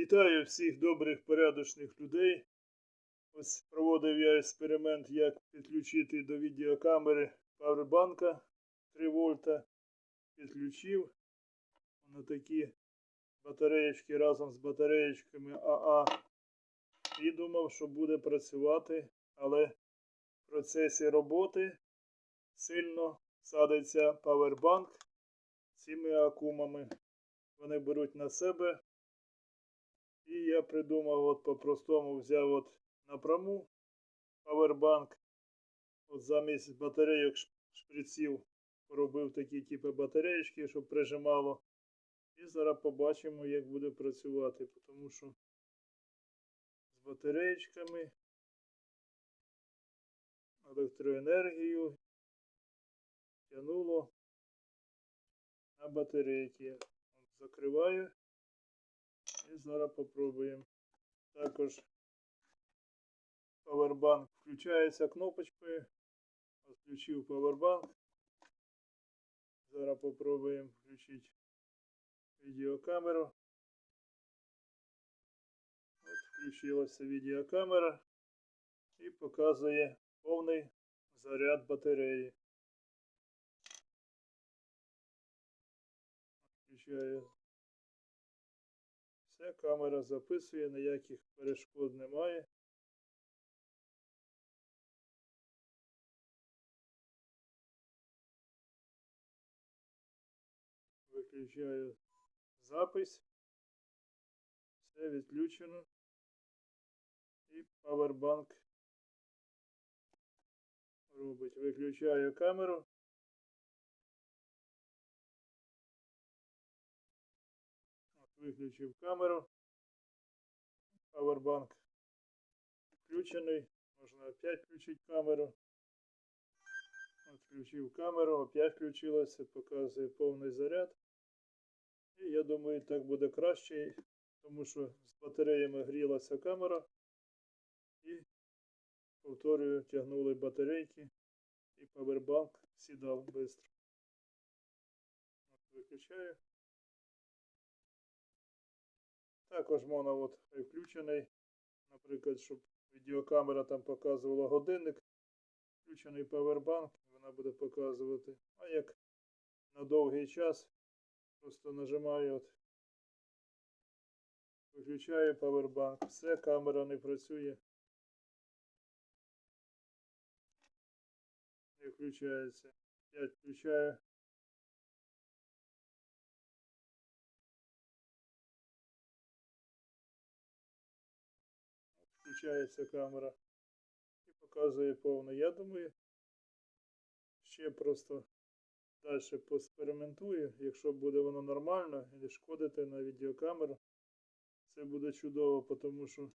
Вітаю всіх добрих порядочних людей. Ось проводив я експеримент, як підключити до відеокамери павербанка 3 вольта. Підключив. Воно такі батареєчки разом з батареєчками АА. І думав, що буде працювати, але в процесі роботи сильно садиться павербанк цими акумами. Вони беруть на себе придумав, от по-простому взяв от напряму павербанк. От замість батарейок шприців поробив такі типу батареєчки, щоб прижимало. І зараз побачимо, як буде працювати, тому що з батареєчками електроенергію тянуло на батарейки. Закриваю. І зараз попробуємо. Також павербанк включається кнопочкою. Включив павербанк. Зараз попробуємо включити відеокамеру. От включилася відеокамера і показує повний заряд батареї. Включаю все, камера записує, ніяких перешкод немає. Виключаю запис. Все відключено. І павербанк робить. Виключаю камеру. Виключив камеру. Павербанк включений. Можна опять включити камеру. Включив камеру, опять включилася, показує повний заряд. І я думаю, так буде краще, тому що з батареями грілася камера. І повторюю, тягнули батарейки і павербанк сідав швидко. Виключаю. Також можна от включений, наприклад, щоб відеокамера там показувала годинник, включений павербанк, вона буде показувати. А як на довгий час, просто нажимаю, от, виключаю павербанк. Все, камера не працює. Не включається. Я включаю. Включається камера і показує повне. Я думаю, ще просто далі поекспериментую. Якщо буде воно нормально і шкодити на відеокамеру, це буде чудово, тому що в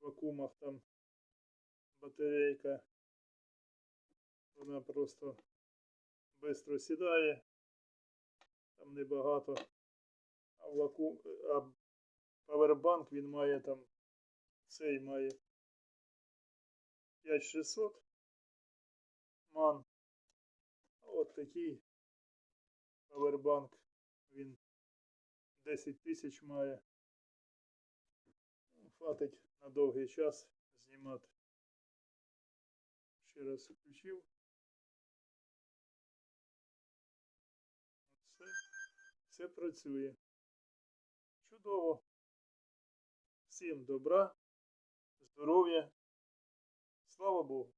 вакуумах там батарейка, вона просто швидко сідає, там небагато. А в вакуум, а павербанк він має там цей має 5600 ман. А от такий павербанк він 10 тисяч має. Хватить на довгий час знімати. Ще раз включив. Все, все працює. Чудово. Всім добра здоров'я. Слава Богу.